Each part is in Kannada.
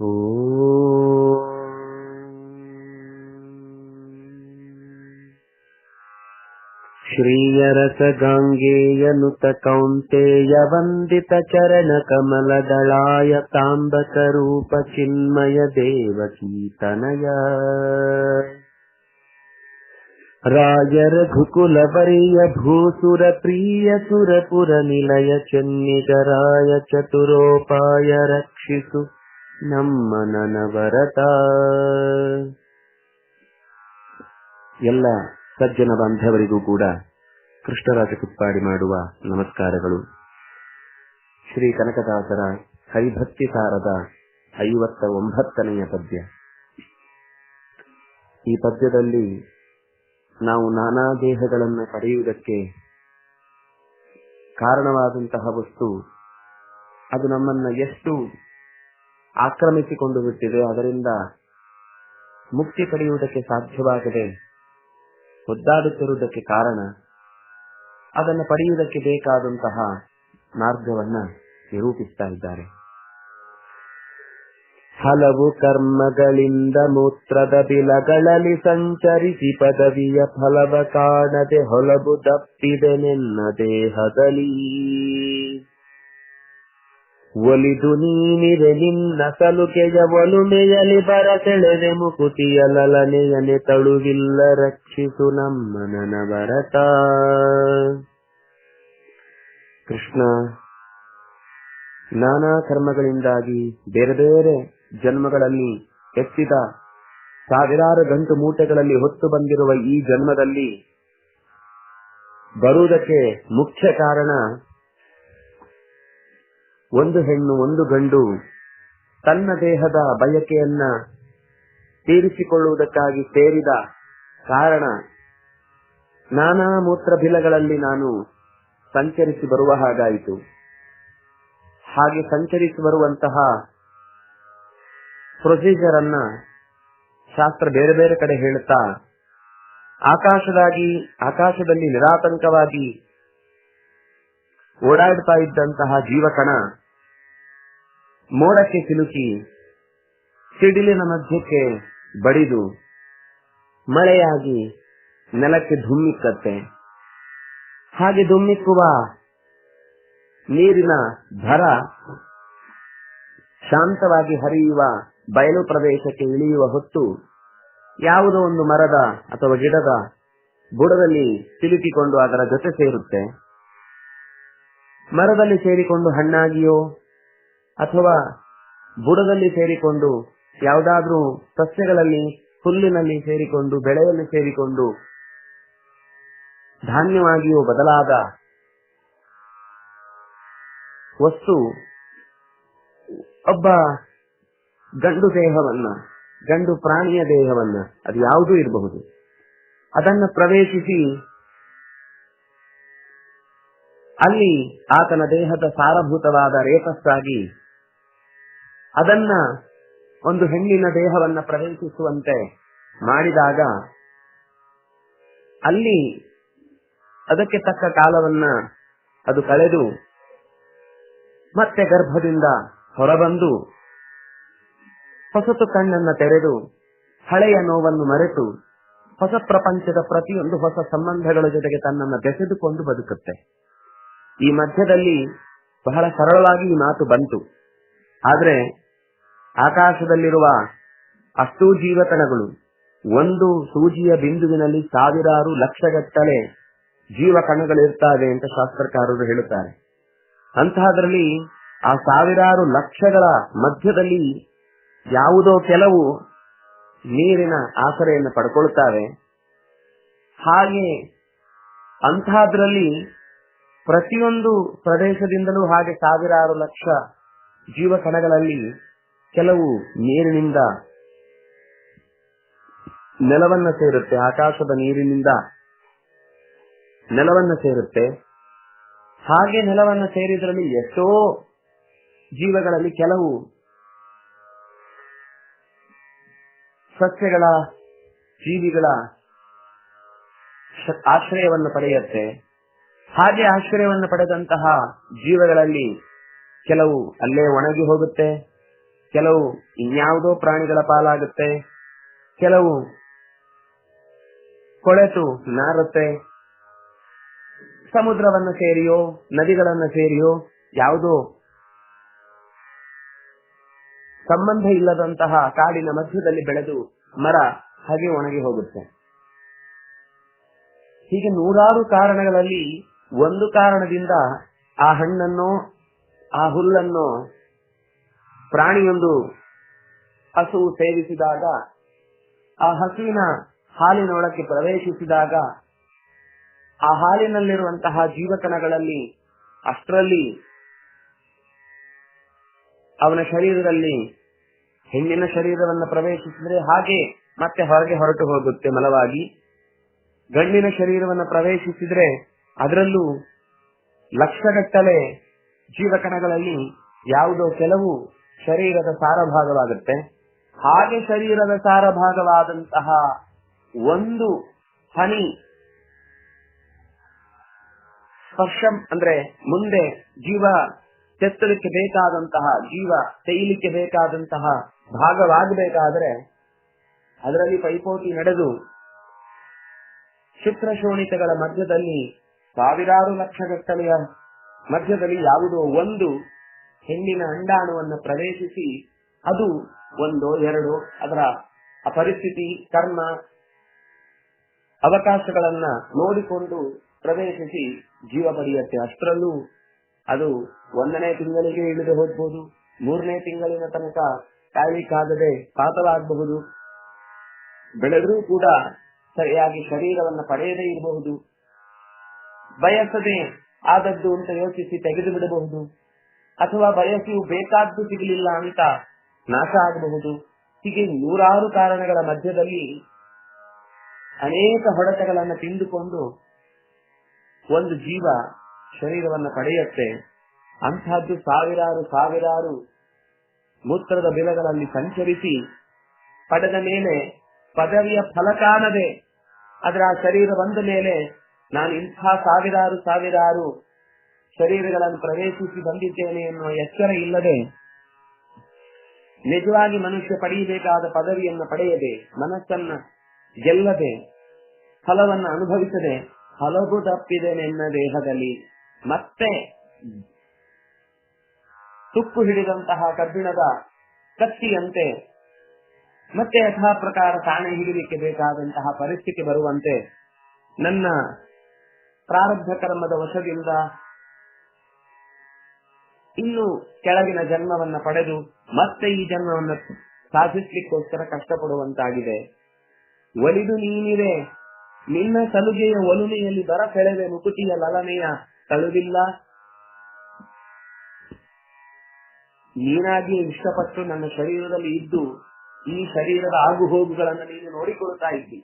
श्रीयरसगाङ्गेयनुत कौन्तेयवन्दितचरणकमलदलाय ताम्बकरूपचिन्मय देवकीतनय चिन्मय देवकीर्तनय रायर्घुकुलवर्य भूसुर प्रियसुरपुरनिलय चन्निगराय चतुरोपाय रक्षिषु ನಮ್ಮ ನನವರತ. ಎಲ್ಲ ಸಜ್ಜನ ಬಾಂಧವರಿಗೂ ಕೂಡ ಕೃಷ್ಣರಾಜ ಕುಪ್ಪಾಡಿ ಮಾಡುವ ನಮಸ್ಕಾರಗಳು. ಶ್ರೀ ಕನಕದಾಸರ ಹರಿಭಕ್ತಿ ಸಾರದ ಐವತ್ತ ಒಂಬತ್ತನೆಯ ಪದ್ಯ. ಈ ಪದ್ಯದಲ್ಲಿ ನಾವು ನಾನಾ ದೇಹಗಳನ್ನು ಪಡೆಯುವುದಕ್ಕೆ ಕಾರಣವಾದಂತಹ ವಸ್ತು, ಅದು ನಮ್ಮನ್ನ ಎಷ್ಟು ಆಕ್ರಮಿಸಿಕೊಂಡು ಬಿಟ್ಟಿದೆ. ಅದರಿಂದ ಮುಕ್ತಿ ಪಡೆಯುವುದಕ್ಕೆ ಸಾಧ್ಯವಾಗದೆ ಒದ್ದಾಡುತ್ತಿರುವುದಕ್ಕೆ ಕಾರಣ ಅದನ್ನು ಪಡೆಯುವುದಕ್ಕೆ ಬೇಕಾದಂತಹ ಮಾರ್ಗವನ್ನ ನಿರೂಪಿಸ್ತಾ ಇದ್ದಾರೆ. ಹಲವು ಕರ್ಮಗಳಿಂದ ಮೂತ್ರದ ಬಿಲಗಳಲ್ಲಿ ಸಂಚರಿಸಿ ಪದವಿಯ ಫಲವ ಕಾಣದೆ ಹೊಲಬು ದಪ್ಪಿದೆ ನಿನ್ನ ದೇಹದಲ್ಲಿ. ಒಲಿದು ನೀನಿರೆ ನಿನ್ನ ಸಲುಕೆಯ ಒಲುಮೆಯಲಿ ಬರಸೆಳೆದೆ ಮುಕುತಿಯ ಲಲನೆಯನೆ ತಳುವಿಲ್ಲ ರಕ್ಷಿಸು ನಮ್ಮ ನನವರತ ಕೃಷ್ಣ, ನಾನಾ ಕರ್ಮಗಳಿಂದಾಗಿ ಬೇರೆ ಬೇರೆ ಜನ್ಮಗಳಲ್ಲಿ ಎತ್ತಿದ ಸಾವಿರಾರು ಗಂಟು ಮೂಟೆಗಳಲ್ಲಿ ಹೊತ್ತು ಬಂದಿರುವ ಈ ಜನ್ಮದಲ್ಲಿ ಬರುವುದಕ್ಕೆ ಮುಖ್ಯ ಕಾರಣ ಒಂದು ಹೆಣ್ಣು, ಒಂದು ಗಂಡು ತನ್ನ ದೇಹದ ಬಯಕೆಯನ್ನ ತೀರಿಸಿಕೊಳ್ಳುವುದಕ್ಕಾಗಿ ಸೇರಿದ ಕಾರಣ ನಾನಾ ಮೂತ್ರಬಿಲಗಳಲ್ಲಿ ನಾನು ಸಂಚರಿಸಿ ಬರುವ ಹಾಗಾಯಿತು. ಹಾಗೆ ಸಂಚರಿಸಿ ಬರುವಂತಹ ಪ್ರೊಸೀಜರ್ ಅನ್ನ ಶಾಸ್ತ್ರ ಬೇರೆ ಬೇರೆ ಕಡೆ ಹೇಳುತ್ತಾ, ಆಕಾಶದಾಗಿ, ಆಕಾಶದಲ್ಲಿ ನಿರಾತಂಕವಾಗಿ ಓಡಾಡ್ತಾ ಇದ್ದಂತಹ ಜೀವಕಣ ಮೋಡಕ್ಕೆ ಸಿಲುಕಿ, ಸಿಡಿಲಿನ ಮಧ್ಯಕ್ಕೆ ಬಡಿದು, ಮಳೆಯಾಗಿ ನೆಲಕ್ಕೆ ಧುಮ್ಮಿಕ್ಕತ್ತೆ ಹಾಗೆ ಧುಮ್ಮಿಕ್ಕುವ ನೀರಿನ ಭರ ಶಾಂತವಾಗಿ ಹರಿಯುವ ಬಯಲು ಪ್ರದೇಶಕ್ಕೆ ಇಳಿಯುವ ಹೊತ್ತು ಯಾವುದೋ ಒಂದು ಮರದ ಅಥವಾ ಗಿಡದ ಬುಡದಲ್ಲಿ ಸಿಲುಕಿಕೊಂಡು ಅದರ ಜೊತೆ ಸೇರುತ್ತೆ. ಮರದಲ್ಲಿ ಸೇರಿಕೊಂಡು ಹಣ್ಣಾಗಿಯೋ ಅಥವಾ ಬುಡದಲ್ಲಿ ಸೇರಿಕೊಂಡು ಯಾವುದಾದ್ರೂ ಸಸ್ಯಗಳಲ್ಲಿ, ಹುಲ್ಲಿನಲ್ಲಿ ಸೇರಿಕೊಂಡು, ಬೆಳೆಯಲ್ಲಿ ಸೇರಿಕೊಂಡು ಧಾನ್ಯವಾಗಿಯೂ ಬದಲಾದ ವಸ್ತು, ಒಬ್ಬ ಗಂಡು ದೇಹವನ್ನ, ಗಂಡು ಪ್ರಾಣಿಯ ದೇಹವನ್ನ, ಅದು ಯಾವುದೂ ಇರಬಹುದು. ಅದನ್ನು ಪ್ರವೇಶಿಸಿ ಅಲ್ಲಿ ಆತನ ದೇಹದ ಸಾರಭೂತವಾದ ರೇತಸ್ಸಾಗಿ ಅದನ್ನ ಒಂದು ಹೆಣ್ಣಿನ ದೇಹವನ್ನ ಪ್ರವೇಶಿಸುವಂತೆ ಮಾಡಿದಾಗ ಅಲ್ಲಿ ಅದಕ್ಕೆ ತಕ್ಕ ಕಾಲವನ್ನ ಅದು ಕಳೆದು ಮತ್ತೆ ಗರ್ಭದಿಂದ ಹೊರಬಂದು ಹೊಸತು ಕಣ್ಣನ್ನ ತೆರೆದು ಹಳೆಯ ನೋವನ್ನು ಮರೆತು ಹೊಸ ಪ್ರಪಂಚದ ಪ್ರತಿಯೊಂದು ಹೊಸ ಸಂಬಂಧಗಳ ಜೊತೆಗೆ ತನ್ನನ್ನು ಬೆಸೆದುಕೊಂಡು ಬದುಕುತ್ತೆ. ಈ ಮಧ್ಯದಲ್ಲಿ ಬಹಳ ಸರಳವಾಗಿ ಈ ಮಾತು ಬಂತು. ಆದ್ರೆ ಆಕಾಶದಲ್ಲಿರುವ ಅಷ್ಟು ಜೀವತನಗಳು ಒಂದು ಸೂಜಿಯ ಬಿಂದುವಿನಲ್ಲಿ ಸಾವಿರಾರು ಲಕ್ಷಗಟ್ಟಲೆ ಜೀವ ಕಣಗಳಿರ್ತಾವೆ ಅಂತ ಶಾಸ್ತ್ರಕಾರರು ಹೇಳುತ್ತಾರೆ. ಅಂತಹದ್ರಲ್ಲಿ ಆ ಸಾವಿರಾರು ಲಕ್ಷಗಳ ಮಧ್ಯದಲ್ಲಿ ಯಾವುದೋ ಕೆಲವು ನೀರಿನ ಆಸರೆಯನ್ನು ಪಡ್ಕೊಳ್ತಾವೆ. ಹಾಗೆ ಅಂತಹದ್ರಲ್ಲಿ ಪ್ರತಿಯೊಂದು ಪ್ರದೇಶದಿಂದಲೂ ಹಾಗೆ ಸಾವಿರಾರು ಲಕ್ಷ ಜೀವ ಕಣಗಳಲ್ಲಿ ಕೆಲವು ನೀರಿನಿಂದ ನೆಲವನ್ನ ಸೇರುತ್ತೆ, ಆಕಾಶದ ನೀರಿನಿಂದ ನೆಲವನ್ನ ಸೇರುತ್ತೆ. ಹಾಗೆ ನೆಲವನ್ನ ಸೇರಿದ್ರಲ್ಲಿ ಎಷ್ಟೋ ಜೀವಗಳಲ್ಲಿ ಕೆಲವು ಸಸ್ಯಗಳ ಜೀವಿಗಳ ಆಶ್ರಯವನ್ನು ಪಡೆಯುತ್ತೆ. ಹಾಗೆ ಆಶ್ರಯವನ್ನು ಪಡೆದಂತಹ ಜೀವಗಳಲ್ಲಿ ಕೆಲವು ಅಲ್ಲೇ ಒಣಗಿ ಹೋಗುತ್ತೆ, ಕೆಲವು ಇನ್ಯಾವುದೋ ಪ್ರಾಣಿಗಳ ಪಾಲಾಗುತ್ತೆ, ಕೆಲವು ಕೊಳೆತು ನಾರುತ್ತೆ. ಸಮುದ್ರವನ್ನ ಸೇರಿಯೋ, ನದಿಗಳನ್ನ ಸೇರಿಯೋ, ಯಾವುದೋ ಸಂಬಂಧ ಇಲ್ಲದಂತಹ ಕಾಡಿನ ಮಧ್ಯದಲ್ಲಿ ಬೆಳೆದು ಮರ ಹಾಗೆ ಒಣಗಿ ಹೋಗುತ್ತೆ. ಹೀಗೆ ನೂರಾರು ಕಾರಣಗಳಲ್ಲಿ ಒಂದು ಕಾರಣದಿಂದ ಆ ಹಣ್ಣನ್ನು ಆ ಹುಲ್ಲನ್ನು ಪ್ರಾಣಿಯೊಂದು ಹಸು ಸೇವಿಸಿದಾಗ, ಆ ಹಸುವಿನ ಹಾಲಿನೊಳಕ್ಕೆ ಪ್ರವೇಶಿಸಿದಾಗ, ಆ ಹಾಲಿನಲ್ಲಿರುವಂತಹ ಜೀವಕಣಗಳಲ್ಲಿ, ಅಷ್ಟರಲ್ಲಿ ಅವನ ಶರೀರದಲ್ಲಿ, ಹೆಣ್ಣಿನ ಶರೀರವನ್ನು ಪ್ರವೇಶಿಸಿದ್ರೆ ಹಾಗೆ ಮತ್ತೆ ಹೊರಗೆ ಹೊರಟು ಹೋಗುತ್ತೆ ಮಲವಾಗಿ. ಗಂಡಿನ ಶರೀರವನ್ನು ಪ್ರವೇಶಿಸಿದ್ರೆ ಅದರಲ್ಲೂ ಲಕ್ಷಗಟ್ಟಲೆ ಜೀವಕಣಗಳಲ್ಲಿ ಯಾವುದೋ ಕೆಲವು ಶರೀರದ ಸಾರಭಾಗವಾಗುತ್ತೆ. ಹಾಗೆ ಶರೀರದ ಸಾರಭಾಗವಾದಂತಹ ಒಂದು ಹನಿ ಸ್ಪರ್ಶ ಅಂದ್ರೆ ಮುಂದೆ ಜೀವ ತೆತ್ತಲಿಕ್ಕೆ ಬೇಕಾದಂತಹ, ಜೀವ ತೆಯ್ಯಲಿಕ್ಕೆ ಬೇಕಾದಂತಹ ಭಾಗವಾಗಬೇಕಾದ್ರೆ ಅದರಲ್ಲಿ ಪೈಪೋಟಿ ನಡೆದು ಶುಕ್ರ ಶೋಣಿತಗಳ ಮಧ್ಯದಲ್ಲಿ ಸಾವಿರಾರು ಲಕ್ಷಗಟ್ಟಲೆಯ ಮಧ್ಯದಲ್ಲಿ ಯಾವುದೋ ಒಂದು ಹೆಣ್ಣಿನ ಅಂಡಾಣುವನ್ನು ಪ್ರವೇಶಿಸಿ ಅದು ಒಂದು, ಎರಡು, ಅದರ ಪರಿಸ್ಥಿತಿ ಕರ್ಮ, ಅವಕಾಶಗಳನ್ನ ನೋಡಿಕೊಂಡು ಪ್ರವೇಶಿಸಿ ಜೀವ ಪಡೆಯುತ್ತೆ ಅಷ್ಟರಲ್ಲೂ ಅದು ಒಂದನೇ ತಿಂಗಳಿಗೆ ಇಳಿದು ಹೋಗ್ಬೋದು, ಮೂರನೇ ತಿಂಗಳಿನ ತನಕ ಕಾಯಲಿಕ್ಕಾಗದೆ ಪಾತವಾಗಬಹುದು. ಬೆಳೆದರೂ ಕೂಡ ಸರಿಯಾಗಿ ಶರೀರವನ್ನ ಪಡೆಯದೇ ಇರಬಹುದು. ಬಯಸದೆ ಆದದ್ದು ಅಂತ ಯೋಚಿಸಿ ತೆಗೆದು ಬಿಡಬಹುದು ಅಥವಾ ಬಯಸಿಯು ಬೇಕಾದ್ದು ಸಿಗಲಿಲ್ಲ ಅಂತ ನಾಶ ಆಗಬಹುದು. ಹೀಗೆ ನೂರಾರು ಕಾರಣಗಳ ಮಧ್ಯದಲ್ಲಿ ಅನೇಕ ಹೊಡೆತಗಳನ್ನು ತಿಂದುಕೊಂಡು ಒಂದು ಜೀವ ಶರೀರವನ್ನು ಪಡೆಯುತ್ತೆ. ಅಂತಹದ್ದು ಸಾವಿರಾರು ಸಾವಿರಾರು ಮೂತ್ರದ ಬಿಲಗಳಲ್ಲಿ ಸಂಚರಿಸಿ ಪಡೆದ ಮೇಲೆ ಪದವಿಯ ಫಲ ಕಾಣದೆ ಅದರ ಶರೀರ ಬಂದ ಮೇಲೆ ನಾನು ಇಂತಹ ಸಾವಿರಾರು ಸಾವಿರಾರು ಶರೀರಗಳನ್ನು ಪ್ರವೇಶಿಸಿ ಬಂದಿದ್ದೇನೆ ಎನ್ನುವ ಎಚ್ಚರ ಇಲ್ಲದೆ ನಿಜವಾಗಿ ಮನುಷ್ಯ ಪಡೆಯಬೇಕಾದ ಪದವಿಯನ್ನು ಪಡೆಯದೆ, ಮನಸ್ಸನ್ನ ಗೆಲ್ಲದೆ, ಫಲವನ್ನು ಅನುಭವಿಸದೆ ಹಲವು ತಪ್ಪಿದೆ ನಿನ್ನ ದೇಹದಲ್ಲಿ ಮತ್ತೆ ತುಕ್ಕು ಹಿಡಿದಂತಹ ಕಬ್ಬಿಣದ ಕತ್ತಿಯಂತೆ ಮತ್ತೆ ಯಥಾ ಪ್ರಕಾರ ತಾಣೆ ಹಿಡಿಲಿಕ್ಕೆ ಬೇಕಾದಂತಹ ಪರಿಸ್ಥಿತಿ ಬರುವಂತೆ ನನ್ನ ಪ್ರಾರಬ್ಧ ಕರ್ಮದ ವಶದಿಂದ ಇನ್ನು ಕೆಳಗಿನ ಜನ್ಮವನ್ನ ಪಡೆದು ಮತ್ತೆ ಈ ಜನ್ಮವನ್ನ ಸಾಧಿಸ್ಲಿಕ್ಕೋಸ್ಕರ ಕಷ್ಟಪಡುವಂತಾಗಿದೆ. ಒಲಿದು ನೀನಿದೆ ನಿನ್ನ ಸಲುಗೆಯ ಒಲುಮೆಯಲ್ಲಿ ಬರ ಕೆಳವೆ ಮುಕುಟಿಯ ಲಲನೆಯ ತಳುವಿಲ್ಲ. ನೀನಾಗಿ ಇಷ್ಟಪಟ್ಟು ನನ್ನ ಶರೀರದಲ್ಲಿ ಇದ್ದು ಈ ಶರೀರದ ಆಗು ಹೋಗುಗಳನ್ನು ನೀನು ನೋಡಿಕೊಳ್ತಾ ಇದ್ದಿ.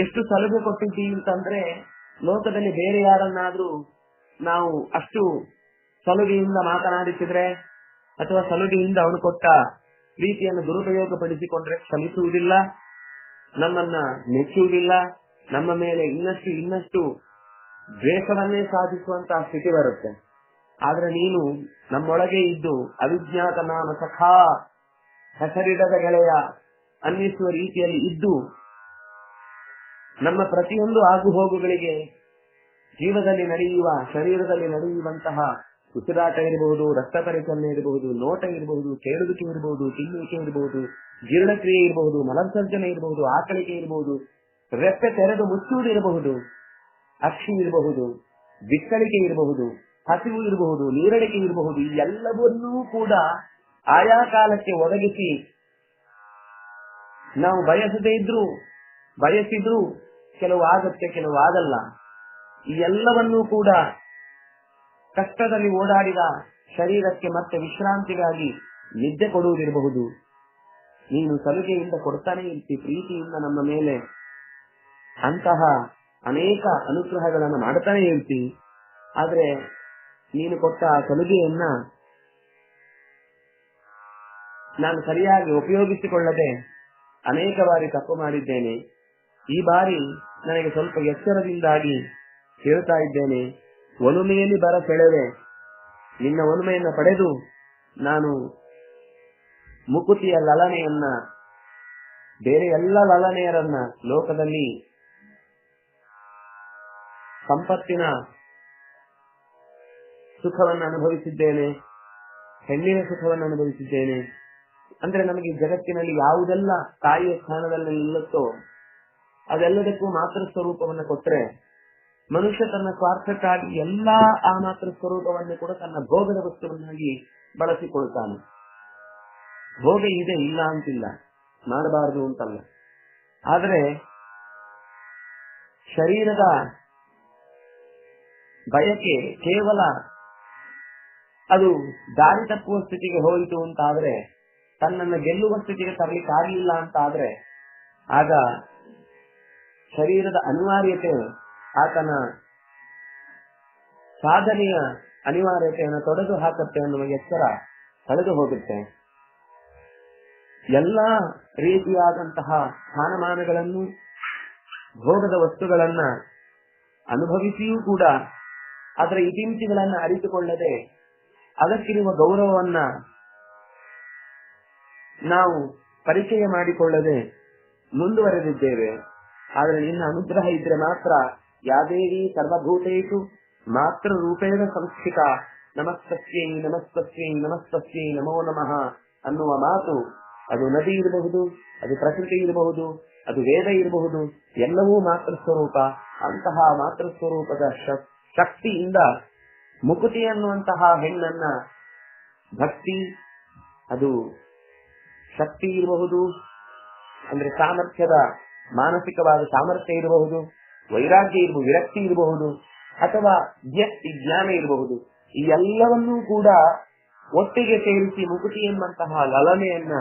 ಎಷ್ಟು ಸಲುಗೆ ಕೊಟ್ಟಿದ್ದಿ ಅಂತಂದ್ರೆ ಲೋಕದಲ್ಲಿ ಬೇರೆ ಯಾರನ್ನಾದ್ರೂ ನಾವು ಅಷ್ಟು ಸಲುಗೆಯಿಂದ ಮಾತನಾಡಿಸಿದ್ರೆ ಅಥವಾ ಸಲುಗೆಯಿಂದ ಅವನು ಕೊಟ್ಟ ಪ್ರೀತಿಯನ್ನು ದುರುಪಯೋಗ ಪಡಿಸಿಕೊಂಡ್ರೆ ಕ್ಷಮಿಸುವುದಿಲ್ಲ ನಮ್ಮನ್ನ ಮೆಚ್ಚುವುದಿಲ್ಲ, ನಮ್ಮ ಮೇಲೆ ಇನ್ನಷ್ಟು ಇನ್ನಷ್ಟು ದ್ವೇಷವನ್ನೇ ಸಾಧಿಸುವಂತಹ ಸ್ಥಿತಿ ಬರುತ್ತೆ. ಆದ್ರೆ ನೀನು ನಮ್ಮೊಳಗೆ ಇದ್ದು ಅವಿಜ್ಞಾತ ನಾಮ ಸಖಾ ಹೆಸರಿಡದ ಗೆಳೆಯ ಅನ್ನಿಸುವ ರೀತಿಯಲ್ಲಿ ಇದ್ದು ನಮ್ಮ ಪ್ರತಿಯೊಂದು ಆಗು ಹೋಗುಗಳಿಗೆ ಜೀವದಲ್ಲಿ ನಡೆಯುವ, ಶರೀರದಲ್ಲಿ ನಡೆಯುವಂತಹ ಉಸಿರಾಟ ಇರಬಹುದು ರಕ್ತ ಪರಿಚಲನೆ ಇರಬಹುದು ನೋಟ ಇರಬಹುದು ಕೇಳುವಿಕೆ ಇರಬಹುದು ತಿನ್ನುವಿಕೆ ಇರಬಹುದು ಜೀರ್ಣಕ್ರಿಯೆ ಇರಬಹುದು ಮಲಸರ್ಜನೆ ಇರಬಹುದು ಆಕಳಿಕೆ ಇರಬಹುದು ರೆಪ್ಪೆ ತೆರೆದು ಮುಚ್ಚುವುದು ಇರಬಹುದು, ಅಕ್ಷಿ ಇರಬಹುದು, ಬಿಕ್ಕಳಿಕೆ ಇರಬಹುದು, ಹಸಿವು ಇರಬಹುದು, ನೀರಡಿಕೆ ಇರಬಹುದು ಎಲ್ಲವನ್ನೂ ಕೂಡ ಆಯಾ ಕಾಲಕ್ಕೆ ಒದಗಿಸಿ ನಾವು ಬಯಸದೇ ಇದ್ರು, ಬಯಸಿದ್ರು ಕೆಲವು ಆಗತ್ತೆ, ಕೆಲವು ಆಗಲ್ಲ. ಈ ಎಲ್ಲವನ್ನೂ ಕೂಡ ಕಷ್ಟದಲ್ಲಿ ಓಡಾಡಿದ ಶರೀರಕ್ಕೆ ಮತ್ತೆ ವಿಶ್ರಾಂತಿಗಾಗಿ ನಿದ್ದೆ ಕೊಡುವುದಿರಬಹುದು. ನೀನು ಸಲುಗೆಯಿಂದ ಕೊಡ್ತಾನೆ ಇರ್ತಿ, ಪ್ರೀತಿಯಿಂದ ನಮ್ಮ ಮೇಲೆ ಅಂತಹ ಅನೇಕ ಅನುಗ್ರಹಗಳನ್ನು ಮಾಡ್ತಾನೆ ಇರ್ತಿ. ಆದ್ರೆ ನೀನು ಕೊಟ್ಟ ಆ ಸಲುಗೆಯನ್ನ ನಾನು ಸರಿಯಾಗಿ ಉಪಯೋಗಿಸಿಕೊಳ್ಳದೆ ಅನೇಕ ಬಾರಿ ತಪ್ಪು ಮಾಡಿದ್ದೇನೆ. ಈ ಬಾರಿ ನನಗೆ ಸ್ವಲ್ಪ ಎಚ್ಚರದಿಂದಾಗಿ ಹೇಳ್ತಾ ಇದ್ದೇನೆ. ಒಲುಮೆಯಲ್ಲಿ ಬರ ಸೆಳೆವೆ. ನಿನ್ನ ಒಲುಮೆಯನ್ನ ಪಡೆದು ನಾನು ಮುಕುತಿಯ ಲಲನೆಯನ್ನ, ಬೇರೆ ಎಲ್ಲ ಲಲನೆಯರನ್ನ ಲೋಕದಲ್ಲಿ ಸಂಪತ್ತಿನ ಸುಖವನ್ನು ಅನುಭವಿಸಿದ್ದೇನೆ, ಹೆಣ್ಣಿನ ಸುಖವನ್ನು ಅನುಭವಿಸಿದ್ದೇನೆ. ಅಂದ್ರೆ ನಮಗೆ ಜಗತ್ತಿನಲ್ಲಿ ಯಾವುದೆಲ್ಲ ತಾಯಿಯ ಸ್ಥಾನದಲ್ಲಿ ನಿಲ್ಲುತ್ತೋ ಅದೆಲ್ಲದಕ್ಕೂ ಮಾತೃ ಸ್ವರೂಪವನ್ನು ಕೊಟ್ರೆ ಮನುಷ್ಯ ತನ್ನ ಸ್ವಾರ್ಥಕ್ಕಾಗಿ ಎಲ್ಲಾ ಆ ಮಾತೃ ಸ್ವರೂಪವನ್ನು ಕೂಡ ತನ್ನ ಭೋಗದ ವಸ್ತುವನ್ನಾಗಿ ಬಳಸಿಕೊಳ್ತಾನೆ ಭೋಗ ಇದೆ, ಇಲ್ಲ ಅಂತಿಲ್ಲ. ಮಾಡಬಾರದು ಅಂತಲ್ಲ. ಆದರೆ ಶರೀರದ ಬಯಕೆ ಕೇವಲ ಅದು ದಾರಿ ತಪ್ಪುವ ಸ್ಥಿತಿಗೆ ಹೋಯಿತು ಅಂತಾದ್ರೆ, ತನ್ನನ್ನು ಗೆಲ್ಲುವ ಸ್ಥಿತಿಗೆ ತರಲಿಕ್ಕೆ ಆಗಲಿಲ್ಲ ಅಂತ ಆದ್ರೆ ಆಗ ಶರೀರದ ಅನಿವಾರ್ಯತೆ, ಆತನ ಸಾಧನೆಯ ಅನಿವಾರ್ಯತೆಯನ್ನು ತೊಡೆದು ಹಾಕುತ್ತೆ ಅನ್ನುವ ಎಚ್ಚರ ಕಳೆದು ಹೋಗುತ್ತೆ. ಎಲ್ಲಾ ರೀತಿಯಾದಂತಹ ಸ್ಥಾನಮಾನಗಳನ್ನು, ಭೋಗದ ವಸ್ತುಗಳನ್ನ ಅನುಭವಿಸಿಯೂ ಕೂಡ ಅದರ ಇತಿಮಿತಿಗಳನ್ನ ಅರಿತುಕೊಳ್ಳದೆ ಅದಕ್ಕಿರುವ ಗೌರವವನ್ನ ನಾವು ಪರಿಚಯ ಮಾಡಿಕೊಳ್ಳದೆ ಮುಂದುವರೆದಿದ್ದೇವೆ. ಆದರೆ ನಿನ್ನ ಅನುಗ್ರಹ ಇದ್ರೆ ಮಾತ್ರ ಯಾದೇವಿ ಸರ್ವಭೂತೇಶು ಮಾತ್ರ ರೂಪೇಣ ಸಂಸ್ಥಿತ. ನಮಸ್ತಸ್ಯೈ ನಮಸ್ತಸ್ಯೈ ನಮಸ್ತಸ್ಯೈ, ನಮೋ ನಮಃ ಅನ್ನುವ ಮಾತು ಅದು ನದಿ ಇರಬಹುದು, ಅದು ಪ್ರಕೃತಿ ಇರಬಹುದು, ಅದು ವೇದ ಇರಬಹುದು, ಎಲ್ಲವೂ ಮಾತೃ ಸ್ವರೂಪ ಅಂತಹ ಮಾತೃ ಸ್ವರೂಪದ ಶಕ್ತಿಯಿಂದ ಮುಕುತಿ ಅನ್ನುವಂತಹ ಹೆಣ್ಣನ್ನ ಭಕ್ತಿ, ಅದು ಶಕ್ತಿ ಇರಬಹುದು. ಅಂದ್ರೆ ಸಾಮರ್ಥ್ಯದ ಮಾನಸಿಕವಾದ ಸಾಮರ್ಥ್ಯ ಇರಬಹುದು, ವೈರಾಗ್ಯ ಇರಬಹುದು ವಿರಕ್ತಿ ಇರಬಹುದು, ಅಥವಾ ವ್ಯಕ್ತಿ ಜ್ಞಾನ ಇರಬಹುದು, ಈ ಎಲ್ಲವನ್ನೂ ಕೂಡ ಒಟ್ಟಿಗೆ ಸೇರಿಸಿ ಮುಕುತಿ ಎಂಬಂತಹ ಲಲನೆಯನ್ನ